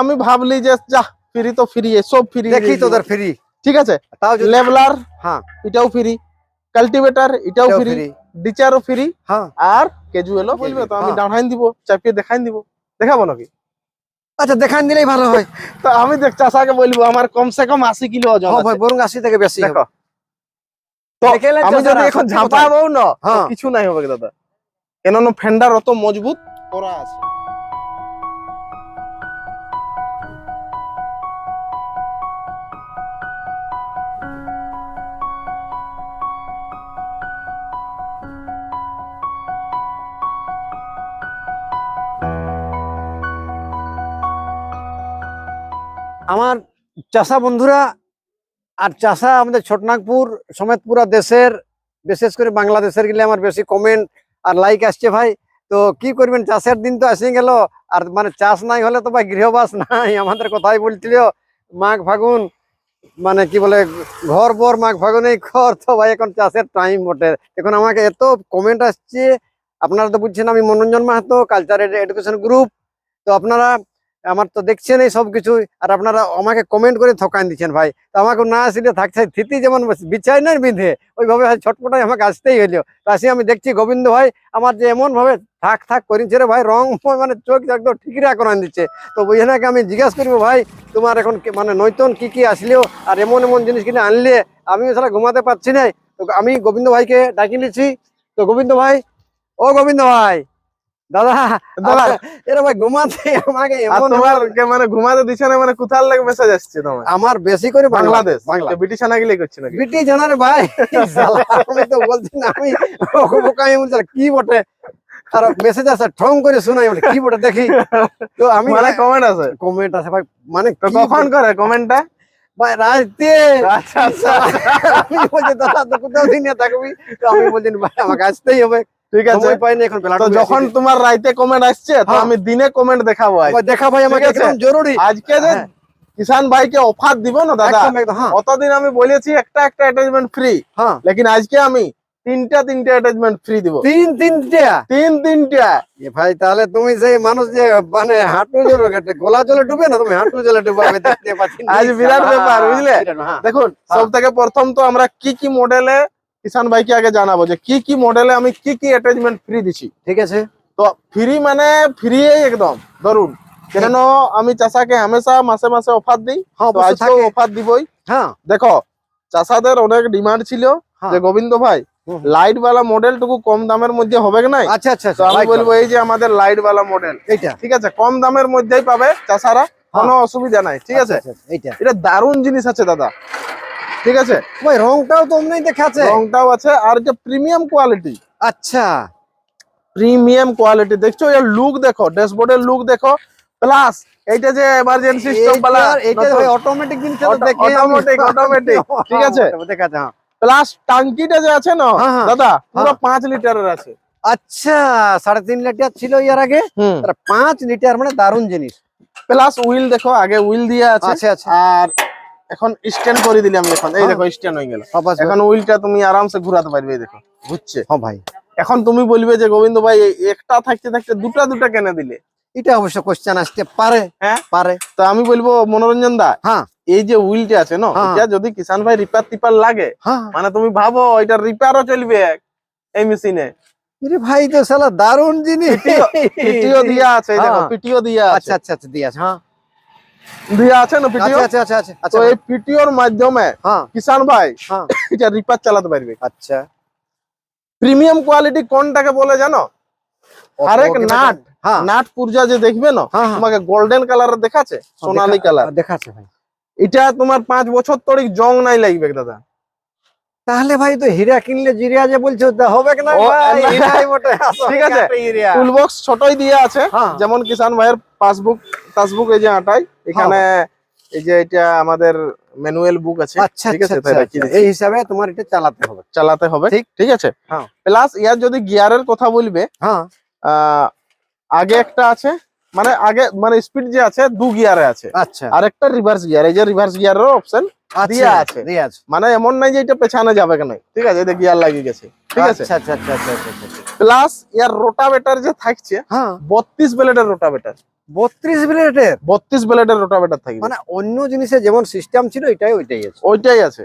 আমি ভাবলি যে যা ফ্রি তো ফ্রি সব ফ্রি দেখি তোদের ফ্রি। ঠিক আছে? তাও লেভলার হ্যাঁ। এটাও ফ্রি। কাল্টিভেটর এটাও ফ্রি। ডিচারও ফ্রি। হ্যাঁ। আর কেজুয়েলও বলবে তো আমি হ্যাঁ। দাঁড়াইন দিব চাপিয়ে দেখাইন দিব। দেখাবো নাকি? আচ্ছা দেখান দিলেই ভালো হয়। তো আমি দেখ চাষাকে বলব আমার কমসে কম আশি কিলো ওজন হ্যাঁ। ভাই বরং আশি থেকে বেশি দেখো। তো আমি যদি এখন ঝাঁপাবো না হ্যাঁ। কিছু নাই হবে দাদা। কেন ফেন্ডার অত মজবুত করা আছে। আমার চাষা বন্ধুরা আর চাষা আমাদের ছোটনাগপুর সমেত পুরা দেশের, বিশেষ করে বাংলাদেশের গেলে আমার বেশি কমেন্ট আর লাইক আসছে ভাই। তো কি করবেন? চাষের দিন তো আসে গেল। আর মানে চাষ নাই হলে তো ভাই গৃহবাস নাই, আমাদের কথাই বলছিল। মাঘ ফাগুন মানে কি বলে, ঘর বর মাঘ ফাগুনেই ঘর, তো ভাই এখন চাষের টাইম বটে। এখন আমাকে এত কমেন্ট আসছে। আপনারা তো বুঝছেন আমি Manoranjan Mahato culture education group তো আপনারা আমার তো দেখছেন এই সব কিছু, আর আপনারা আমাকে কমেন্ট করে থকান দিচ্ছেন ভাই। তো আমাকে না আসলে থাকছে, থিতি যেমন বিছাই না বিঁধে, ওইভাবে ছটপটাই আমাকে আসতেই হইল। তো আসি আমি দেখছি গোবিন্দ ভাই আমার যে এমন ভাবে থাক থাক করিছে রে ভাই, রং মানে চোখ একদম ঠিকরা করান দিচ্ছে। তো বুঝে নাকি আমি জিজ্ঞাসা করব ভাই, তোমার এখন মানে নৈতন কি কি আসলেও আর এমন এমন জিনিস কিনে আনলে আমি সারা ঘুমাতে পারছি না তো আমি গোবিন্দ ভাইকে ডাকি নিচ্ছি। তো গোবিন্দ ভাই, ও গোবিন্দ ভাই, দাদা দাদা এরা ভাই ঘুমাতে আমাকে এমন তোমার মানে ঘুমাতে দিচ্ছে না মানে কোথার লাগে মেসেজ আসছে তোমার? আমার বেশি করে বাংলাদেশ। বাংলা। ব্রিটিশ আনা গেলে করছে নাকি? বিটি জানার ভাই। আমি তো বলছি না আমি ওকে বলছি কি বটে? আর মেসেজ আছে ঠং করে শোনাই বলে কি বটে দেখি? তো আমি মানে কমেন্ট আছে? কমেন্ট আছে ভাই মানে কখন করে কমেন্টটা ভাই রাতে। আচ্ছা আচ্ছা। আমি বলছি দাদা তো কোথাও দিন থাকবি। তো আমি বলছি ভাই আমাকে আসতেই হবে। ঠিক আছে? পাইনি এখন তো যখন তোমার রাইতে কমেন্ট আসছে তো হ্যাঁ। আমি দিনে কমেন্ট দেখাবো। দেখা ভাই আমাকে একদম জরুরি। আজকে যে হ্যাঁ। কিষান ভাইকে অফার দিব না দাদা হ্যাঁ। অতদিন আমি বলেছি একটা একটা অ্যাটাচমেন্ট ফ্রি হ্যাঁ। লেকিন আজকে আমি তিনটা তিনটা অ্যাটাচমেন্ট ফ্রি দিব। তিন তিনটা? তিন তিনটা। এ ভাই তাহলে তুমি সেই মানুষ যে মানে হাঁটু জলে গোলা জলে ডুবে না তুমি? হাঁটু জলে ডুবাবে দেখতে পাচ্ছি। আজ বিরাট ব্যাপার, বুঝলে? দেখুন। সব থেকে প্রথম তো আমরা কি কি মডেলে কিষান ভাইকে আগে জানাব যে কি কি মডেলে আমি কি কি অ্যাটাচমেন্ট ফ্রি দিছি। ঠিক আছে। তো ফ্রি মানে ফ্রি একদম ধরুন। কেন আমি চাষাকে হামেশা মাসে মাসে অফার দিই হ্যাঁ আজকেও অফার দিবই। হ্যাঁ। দেখো চাষাদের অনেক ডিমান্ড ছিল হ্যাঁ। যে গোবিন্দ ভাই লাইট বালা মডেল টুকু কম দামের মধ্যে হবে নাই? আচ্ছা আচ্ছা আচ্ছা আমি বলব এই যে আমাদের লাইট বালা মডেল এইটা। ঠিক আছে কম দামের মধ্যেই পাবে চাষারা কোনো অসুবিধা নাই ঠিক আছে? আচ্ছা, আচ্ছা, এইটা। এটা দারুণ জিনিস আছে দাদা। ঠিক আছে? ভাই রংটাও তো অমনি দেখাচ্ছে। রংটাও আছে আর যে প্রিমিয়াম কোয়ালিটি আচ্ছা। প্রিমিয়াম কোয়ালিটি দেখছ? এর লুক দেখো ড্যাশবোর্ডের লুক দেখো প্লাস এইটা যে এমার্জেন্সি স্টপ বালা এইটা- এইটা ভাই অটোমেটিক জিনিস তো দেখে automatic, automatic, ঠিক আছে? দেখাচ্ছে হ্যাঁ। প্লাস টাঙ্কিটা যে আছে না হ্যাঁ, হ্যাঁ। দাদা পুরো হ্যাঁ। পাঁচ লিটারের আছে। আচ্ছা সাড়ে তিন লিটার ছিল ইয়ার আগে। হুম। তার পাঁচ লিটার মানে দারুণ জিনিস। প্লাস হুইল দেখো আগে হুইল দিয়ে আছে। আচ্ছা আচ্ছা। আর এখন স্ট্যান্ড করে দিলাম এখন। এই হ্যাঁ। দেখো স্ট্যান্ড হয়ে গেল। হ্যাঁ। এখন হুইলটা তুমি আরামসে ঘোরাতে পারবে দেখো। বুঝছে? হ্যাঁ ভাই। এখন তুমি বলবে যে গোবিন্দ ভাই একটা থাকতে থাকতে দুটা দুটা কেন দিলে? এটা অবশ্য কোশ্চেন আসতে পারে। হ্যাঁ? পারে। তো আমি বলব মনোরঞ্জন দা হ্যাঁ। এই যে হুইলটা আছে না হ্যাঁ। এটা যদি কিষান ভাই রিপেয়ার টিপার লাগে মানে তুমি ভাবো এটা রিপেয়ারও চলবে এই মেশিনে আরে ভাই তো শালা দারুণ জিনিস। পিটিও দিয়া আছে দেখো। পিটিও দিয়া আছে। আচ্ছা আচ্ছা আচ্ছা দিয়ে আছে হ্যাঁ। দিয়া আছে না পিটিও? আচ্ছা আচ্ছা আচ্ছা আচ্ছা তো আচ্ছা এই পিটিওর মাধ্যমে হ্যাঁ। কিষান ভাই হ্যাঁ। এটা রিপেয়ার চালাতে পারবে। আচ্ছা। প্রিমিয়াম কোয়ালিটি কোনটাকে বলে জানো? আরেক ওকে, নাট। হ্যাঁ। নাট পুরজা যে দেখবে না। তোমাকে গোল্ডেন কালারের দেখাচ্ছে সোনালী কালার দেখাচ্ছে ভাই। এটা তোমার পাঁচ বছর তরিক জং নাই লাগবে দাদা। তাহলে ভাই তো হীরা কিনলে জিরিয়া যে বলছো হবে কি না ও, ভাই? না। হীরাই বটে আসল ঠিক আছে। ছোটই দিয়ে আছে যেমন কিষান ভাইয়ের পাসবুক পাসবুক এই যে আটাই এখানে এই যে এটা আমাদের ম্যানুয়াল বুক আছে আচ্ছা ঠিক আচ্ছা আছে? তাই রাখি আচ্ছা। এই হিসাবে তোমার এটা চালাতে হবে। চালাতে হবে ঠিক। ঠিক আছে? হ্যাঁ। প্লাস ইয়ার যদি গিয়ারের কথা বলবে হ্যাঁ। আগে একটা আছে মানে আগে মানে স্পিড যে আছে দু গিয়ারে আছে। আচ্ছা। আর একটা রিভার্স গিয়ার এই যে রিভার্স গিয়ারের অপশন দিয়া আছে। মানে এমন নাই যে এটা পেছানো যাবে কেন? ঠিক আছে? এটা গিয়ার লাগিয়ে গেছে। ঠিক আছে? আচ্ছা আচ্ছা আচ্ছা আচ্ছা। প্লাস ইয়ার রোটাভেটার যে থাকছে হ্যাঁ। বত্রিশ ব্লেডের রোটাভেটার বত্রিশ ব্লেডের? বত্রিশ ব্লেডের রোটাভেটর থাকবে। মানে অন্য জিনিসে যেমন সিস্টেম ছিল এটাই ওইটাই আছে। ওইটাই আছে।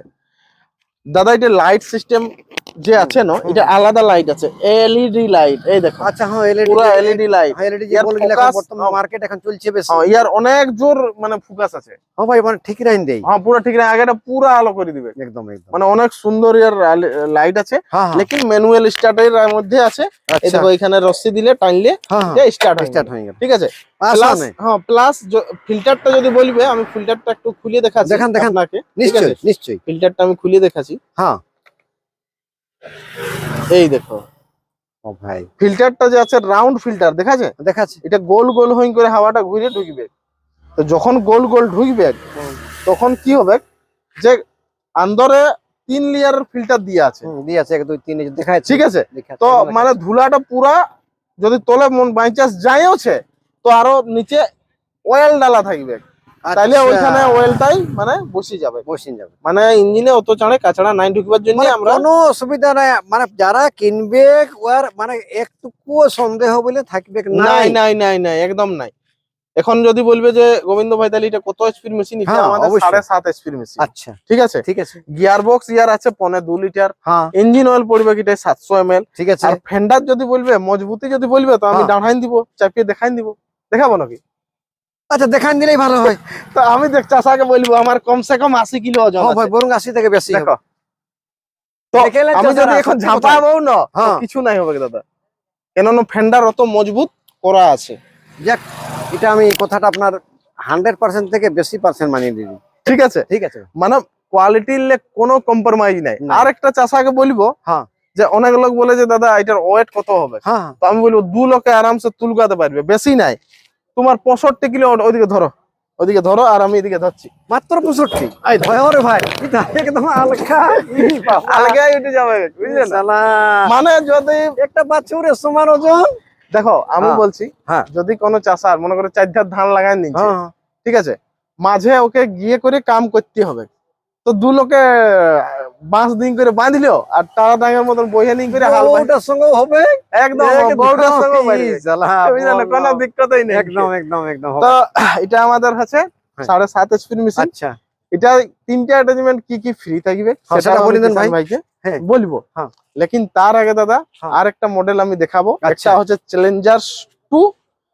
দাদা এটা লাইট সিস্টেম যে আছে না এটা আলাদা লাইট আছে এলইডি লাইট এই দেখো। আচ্ছা হ্যাঁ এলইডি পুরো এলইডি লাইট এলইডি যে বলে focus- বর্তমান হ্যাঁ। মার্কেট এখন চলছে বেশি। ইয়ার অনেক জোর মানে ফোকাস আছে। হ্যাঁ ভাই মানে ঠিক রাইন দেই। হ্যাঁ পুরো ঠিক না আগেটা পুরো আলো করে দিবে। একদম একদম। মানে অনেক সুন্দর ইয়ার লাইট আছে। হ্যাঁ হ্যাঁ। লেকিন ম্যানুয়াল স্টার্টের মধ্যে আছে। এই আচ্ছা। দেখো এখানে রশ্মি দিলে টানলে হ্যাঁ স্টার্ট স্টার্ট হয়ে গেল। ঠিক আছে? আচ্ছা প্লাস হ্যাঁ প্লাস ফিল্টারটা যদি বলবে আমি ফিল্টারটা একটু খুলে দেখাচ্ছি দেখান, দেখান। আপনাকে। নিশ্চয়ই নিশ্চয়ই। ফিল্টারটা আমি খুলে দেখাচ্ছি। হ্যাঁ। এই দেখো। ও ভাই। ফিল্টারটা যে আছে রাউন্ড ফিল্টার দেখা যায় দেখাচ্ছি। এটা গোল গোল হইন করে হাওয়াটা ঘুরে ঢুকবে। তো যখন গোল গোল ঢুকবে তখন কি হবে? যে আন্দরে তিন লেয়ারের ফিল্টার দিয়ে আছে। দিয়ে আছে এক দুই তিন এই যে ঠিক আছে? তো মানে ধুলাটা পুরা যদি তোলে মন বাই চান্স যায়ওছে তো আরও নিচে অয়েল ডালা থাকবে। আচ্ছা, ওইখানে অয়েলটাই মানে বসে যাবে। বসিন যাবে। মানে ইঞ্জিনে অত চাঁড়ে কাছাড়া নাই ঢুকবার জন্য মানে আমরা কোনো অসুবিধা নাই। মানে যারা কিনবে ওর মানে একটুকু সন্দেহ বলে থাকবে নাই নাই নাই নাই একদম নাই। এখন যদি বলবে যে গোবিন্দ ভাই তাহলে এটা কত এসপির মেশিন এটা হ্যাঁ, আমাদের সাড়ে সাত এসপির মেশিন আচ্ছা। ঠিক আছে? ঠিক আছে। গিয়ার বক্স ইয়ার আছে পনে দু লিটার হ্যাঁ। ইঞ্জিন অয়েল পড়বে কিটা সাতশো এম এল ঠিক আছে। আর ফেন্ডার যদি বলবে মজবুতি যদি বলবে তো আমি হ্যাঁ। দাঁড়াইন দিব চাপিয়ে দেখাইন দিব। দেখাবো নাকি? আচ্ছা দেখান দিলেই ভালো হয়। তো আমি দেখ চাষাকে বলব আমার কমসে কম আশি কিলো ওজন হ্যাঁ ভাই বরং আশি থেকে বেশি দেখো। তো আমি যদি এখন ঝাঁপাবো না হ্যাঁ। কিছু নাই হবে দাদা? কেননা ফেন্ডার অত মজবুত করা আছে। যাক এটা আমি কথাটা আপনার হান্ড্রেড পার্সেন্ট থেকে বেশি পার্সেন্ট মানিয়ে দিবি ঠিক আছে? ঠিক আছে। মানে কোয়ালিটির কোনো কম্প্রোমাইজ নাই। আর একটা চাষাকে বলব হ্যাঁ। যে অনেক লোক বলে যে দাদা এটার ওয়েট কত হবে? হ্যাঁ। তো আমি বলব দু লোকে আরামসে তুলকাতে পারবে বেশি নাই। তোমার পঁয়ষট্টি কিলো ওইদিকে ধরো ওইদিকে ধরো আর আমি এদিকে ধরছি। মাত্র পঁয়ষট্টি? ভাই। উঠে যাবে বুঝলেন? মানে যদি একটা বাছুরের সমান ওজন। দেখো আমি হ্যাঁ। বলছি হ্যাঁ। যদি কোনো চাষার মনে করে চার ধার ধান লাগায় নিচ্ছে হ্যাঁ। ঠিক আছে? মাঝে ওকে গিয়ে করে কাম করতে হবে। তো দু লোকে বাঁশ দিন করে বাঁধলো আর তারা ডাঙের মতন বইয়ে নিন করে হাল ওটার সঙ্গে হবে একদম একদম, বউটার সঙ্গে বাড়বে। ই শালা, বুঝলেন? কোনো দিক্কতই নেই একদম একদম একদম হবে। তো এটা আমাদের আছে হ্যাঁ। সাড়ে সাত এসপির মেশিন আচ্ছা এটা তিনটা অ্যাটাচমেন্ট কি কি ফ্রি থাকবে হ্যাঁ, সেটা বলে দেন ভাই। ভাইকে হ্যাঁ। বলব হ্যাঁ। লেকিন তার আগে দাদা। আর একটা মডেল আমি দেখাবো আচ্ছা। হচ্ছে চ্যালেঞ্জার টু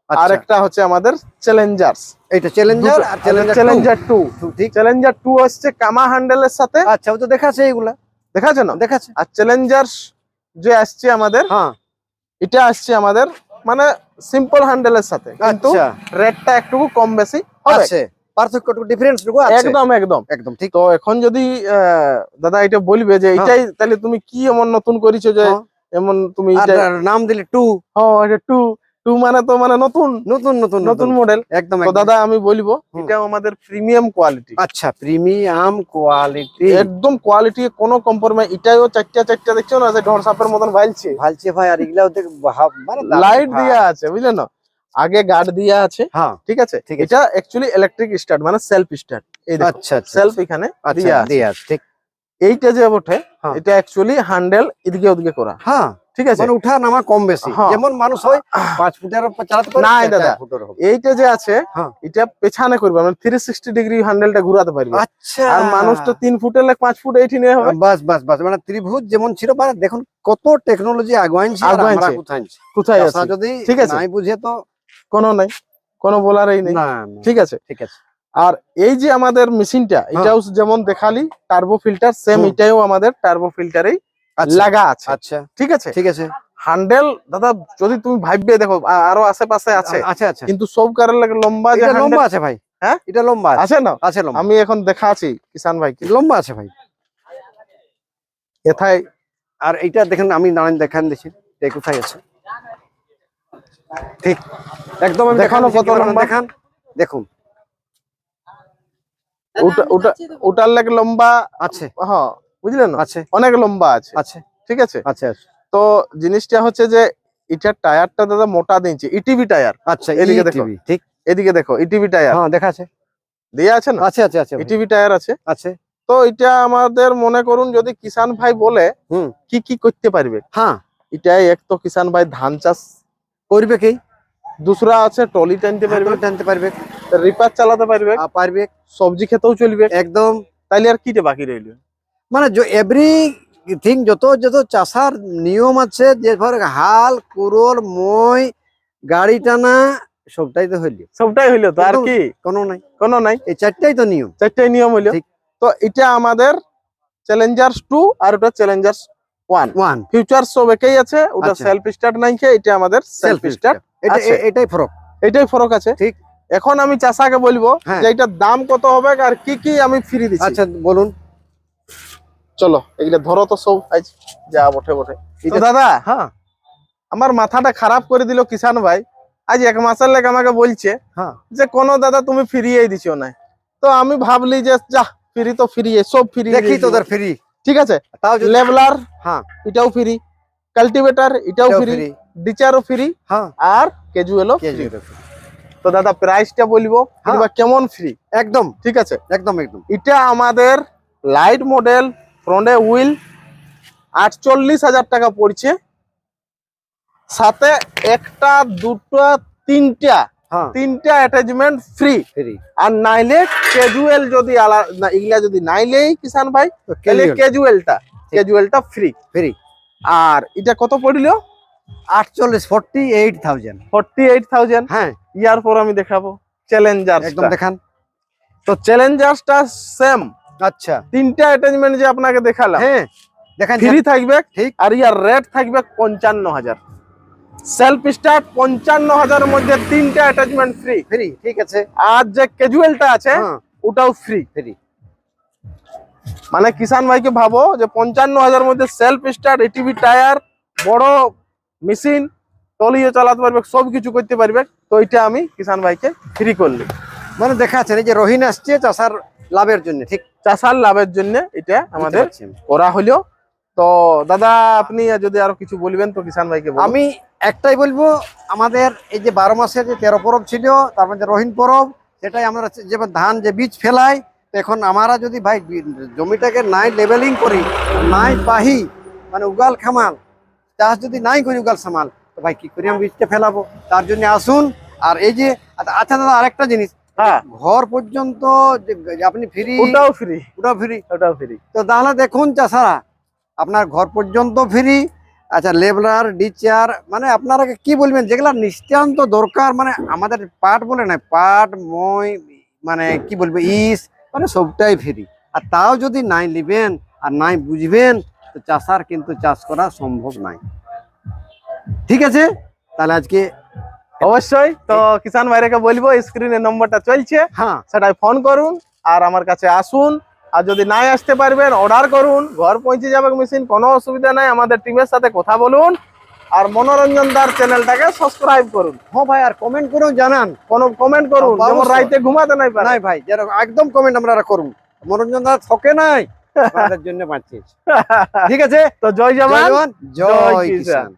আর আচ্ছা। একটা হচ্ছে আমাদের চ্যালেঞ্জার্স এইটা চ্যালেঞ্জার আর চ্যালেঞ্জার চ্যালেঞ্জার টু ঠিক। চ্যালেঞ্জার টু হচ্ছে কামা হ্যান্ডেলের সাথে। আচ্ছা ও তো দেখাচ্ছে এইগুলা। দেখাচ্ছে না? দেখাচ্ছে। আর চ্যালেঞ্জার যে আসছে আমাদের হ্যাঁ। এটা আসছে আমাদের মানে সিম্পল হ্যান্ডেলের সাথে। কিন্তু আচ্ছা। রেটটা একটু কম বেশি আছে। পার্থক্যটুকু ডিফারেন্স টুকু আছে। একদম একদম। একদম ঠিক। তো এখন যদি দাদা এটা বলবে যে এটাই তাহলে তুমি কি এমন নতুন করেছ যে হ্যাঁ। এমন তুমি নাম দিলে টু হ্যাঁ এটা টু টু মানে তো মানে নতুন নতুন নতুন নতুন। মডেল একদম দাদা আমি বলব। এটা আমাদের প্রিমিয়াম কোয়ালিটি আচ্ছা প্রিমিয়াম কোয়ালিটি একদম কোয়ালিটি কোনো কম্প্রোমাইজ এটাও চারটা চারটা দেখছ না যে ঢোর মতন ভালছে ভাই আর এগুলাও দেখ মানে লাইট। দিয়া আছে না? আগে গার্ড দিয়া আছে হ্যাঁ ঠিক আছে? ঠিক আছে। এটা অ্যাকচুয়ালি ইলেকট্রিক স্টার্ট মানে সেলফ স্টার্ট এই আচ্ছা আচ্ছা। সেলফ এখানে আচ্ছা দিয়া আছে ঠিক। এইটা যে ওঠে হ্যাঁ। এটা অ্যাকচুয়ালি হ্যান্ডেল এদিকে ওদিকে করা। হ্যাঁ ঠিক আছে? মানে উঠা নামা কম বেশি। হ্যাঁ। যেমন মানুষ হয় পাঁচ ফুটের চালাতে পারে চার দাদা। এইটা যে আছে হ্যাঁ। এটা পেছানে করবে মানে থ্রি সিক্সটি ডিগ্রি হ্যান্ডেলটা ঘুরাতে পারবে। আচ্ছা। আর মানুষ তো তিন ফুটের লেখ পাঁচ ফুট এইটি নিয়ে হবে। বাস বাস বাস মানে ত্রিভুজ যেমন ছিল মানে দেখুন কত টেকনোলজি আগুয়াইছে আর আমরা কোথায় আছি? কোথায় আছে? যদি ঠিক আছে। নাই বুঝে তো কোনো নাই কোনো বলারই নেই। না না, ঠিক আছে। ঠিক আছে। আর এই যে আমাদের মেশিনটা এটাও যেমন দেখালি টার্বো ফিল্টার সেম এটাও আমাদের টার্বো ফিল্টারেই আচ্ছা। লাগা আছে। আচ্ছা। ঠিক আছে? ঠিক আছে। হ্যান্ডেল দাদা যদি তুমি ভাববে দেখো আরও আশেপাশে আছে। আচ্ছা আচ্ছা। কিন্তু সব কারের লাগে লম্বা এটা লম্বা আছে ভাই। হ্যাঁ? এটা লম্বা আছে। আছে না? আছে লম্বা। আমি এখন দেখা দেখাচ্ছি কিষান ভাইকে। লম্বা আছে ভাই। এথায় আর এইটা দেখেন আমি দাঁড়ান দেখান দিছি। কোথায় আছে? ঠিক। একদম আমি দেখানো কত লম্বা? দেখান। দেখুন। ওটা ওটা ওটার লাগে লম্বা আছে। হ্যাঁ বুঝলেন আছে। অনেক লম্বা আছে। আছে। ঠিক আছে? আচ্ছা তো জিনিসটা হচ্ছে যে এটার টায়ারটা দাদা মোটা দিয়েছে। ATV tyre. আচ্ছা এদিকে দেখো। ঠিক। এদিকে দেখো ইটিভি টায়ার। হ্যাঁ দেখা আছে। দিয়ে আছে না? আছে আছে আছে। ইটিভি টায়ার আছে। আছে। তো এটা আমাদের মনে করুন যদি কিষান ভাই বলে হুম। কি কি করতে পারবে? হ্যাঁ। এটা এক তো কিষান ভাই ধান চাষ। করবে কি? দুসরা আছে টলি টানতে পারবে। টানতে পারবে। রিপার চালাতে পারবে? পারবে। সবজি খেতেও চলবে। একদম। তাইলে আর কিটা বাকি রইল? মানে এভরি থিং যত যত চাষার নিয়ম আছে যে ধর হাল কুরোল মই গাড়ি টানা সবটাই তো হইল। সবটাই হইল তো আর কি? কোনো নাই। কোনো নাই? এই চারটাই তো নিয়ম। চারটাই নিয়ম হইল। তো এটা আমাদের চ্যালেঞ্জার্স টু আর ওটা চ্যালেঞ্জার্স ওয়ান ওয়ান ফিউচার সব একই আছে ওটা আচ্ছা। সেলফ স্টার্ট নাই খে এটা আমাদের সেলফ সেলফ স্টার্ট এটা এটাই ফরক। এটাই ফরক আছে। ঠিক। এখন আমি চাষাকে বলব হ্যাঁ। যে এটার দাম কত হবে আর কি কি আমি ফ্রি দিচ্ছি। আচ্ছা বলুন। চলো এগুলা ধরো তো সব। আজ যা বটে বটে। তো দাদা হ্যাঁ। আমার মাথাটা খারাপ করে দিল কিষান ভাই। আজ এক মাসের লেগে আমাকে বলছে হ্যাঁ। যে কোন দাদা তুমি ফিরিয়ে দিছো না। তো আমি ভাবলি যে যা ফ্রি তো ফ্রি সব ফ্রি দেখি তোদের ফ্রি ঠিক আছে? তাও যদি লেভলার হ্যাঁ। এটাও ফ্রি কাল্টিভেটর এটাও ফ্রি। ডিচারও ফ্রি হ্যাঁ। আর ক্যাজুয়ালও কে ফ্রি? তো দাদা প্রাইসটা বলব হ্যাঁ। কিংবা কেমন ফ্রি একদম। ঠিক আছে? একদম একদম। এটা আমাদের লাইট মডেল ফ্রন্টে হুইল আটচল্লিশ হাজার টাকা পড়ছে। সাথে একটা দুটো তিনটা হ্যাঁ। তিনটা অ্যাটাচমেন্ট ফ্রি ফ্রি আর নাইলে ক্যাজুয়াল যদি এগুলা যদি নাইলেই কিষান ভাই তাহলে ক্যাজুয়ালটা ক্যাজুয়ালটা ফ্রি ফ্রি আর এটা কত পড়ল? আটচল্লিশ forty eight thousand forty eight thousand হ্যাঁ। ইয়ার পর আমি দেখাবো। চ্যালেঞ্জার একদম দেখান। তো চ্যালেঞ্জারটা সেম আচ্ছা। তিনটা অ্যাটাচমেন্ট যে আপনাকে দেখালাম। হ্যাঁ দেখান ফ্রি থাকবে ঠিক। আর ইয়ার রেট থাকবে পঞ্চান্ন হাজার। সেলফ স্টার্ট পঞ্চান্ন হাজারের মধ্যে তিনটা অ্যাটাচমেন্ট ফ্রি ফ্রি ঠিক আছে। আর যে ক্যাজুয়ালটা আছে হ্যাঁ। ওটাও ফ্রি ফ্রি মানে কিষান ভাইকে ভাবো যে পঞ্চান্ন হাজার মধ্যে সেলফ স্টার্ট এটিভি টায়ার বড় মেশিন টলিও চালাতে পারবে সব কিছু করতে পারবে। তো এটা আমি কিষান ভাইকে ফ্রি করলি মানে দেখা যাচ্ছে এই যে রহিন আসছে চাষার লাভের জন্য ঠিক? চাষার লাভের জন্য এটা আমাদের করা হলো। তো দাদা আপনি যদি আরও কিছু বলবেন তো কিষান ভাইকে আমি একটাই বলব আমাদের এই যে বারো মাসের যে তেরো পরব ছিল তার মধ্যে রহিন পরব সেটাই আমরা যে ধান যে বীজ ফেলাই এখন আমরা যদি ভাই জমিটাকে নাই লেভেলিং করি নাই পাহি মানে উগাল খামাল চাষ যদি নাই করি উগাল সামাল তো ভাই কি করি? আমি বীজটা ফেলাবো। তার জন্য আসুন। আর এই যে আচ্ছা দাদা আরেকটা জিনিস। হ্যাঁ। ঘর পর্যন্ত আপনি ফ্রি ওটাও ফ্রি। ওটাও ফ্রি। ওটাও ফ্রি। তো তাহলে দেখুন চাষারা আপনার ঘর পর্যন্ত ফ্রি। আচ্ছা লেবলার ডিচার মানে আপনারা কি বলবেন? যেগুলা নিশ্চান্ত দরকার মানে আমাদের পাট বলে না পাট মই মানে কি বলবে ইস মানে সবটাই ফ্রি। আর তাও যদি নাই নিবেন আর নাই বুঝবেন তো চাষার কিন্তু চাষ করা সম্ভব নাই। ঠিক আছে? তাহলে আজকে অবশ্যই তো কিষান ভাইরাকে বলব স্ক্রিনের নম্বরটা চলছে। হ্যাঁ। সেটাই ফোন করুন আর আমার কাছে আসুন। আর যদি নাই আসতে পারবেন অর্ডার করুন। ঘর পৌঁছে যাবে মেশিন কোনো অসুবিধা নাই। আমাদের টিমের সাথে কথা বলুন। আর মনোরঞ্জন দার চ্যানেলটাকে সাবস্ক্রাইব করুন। হ্যাঁ ভাই আর কমেন্ট করেও জানান। কোনো কমেন্ট করুন। যেমন রাইতে ঘুমাতে নাই নাই ভাই যেরকম একদম কমেন্ট আমরা করুন। মনোরঞ্জন দাদা থকে নাই। জন্য বাঁচিয়েছে। ঠিক আছে তো জয় জওয়ান। জয়। কিষান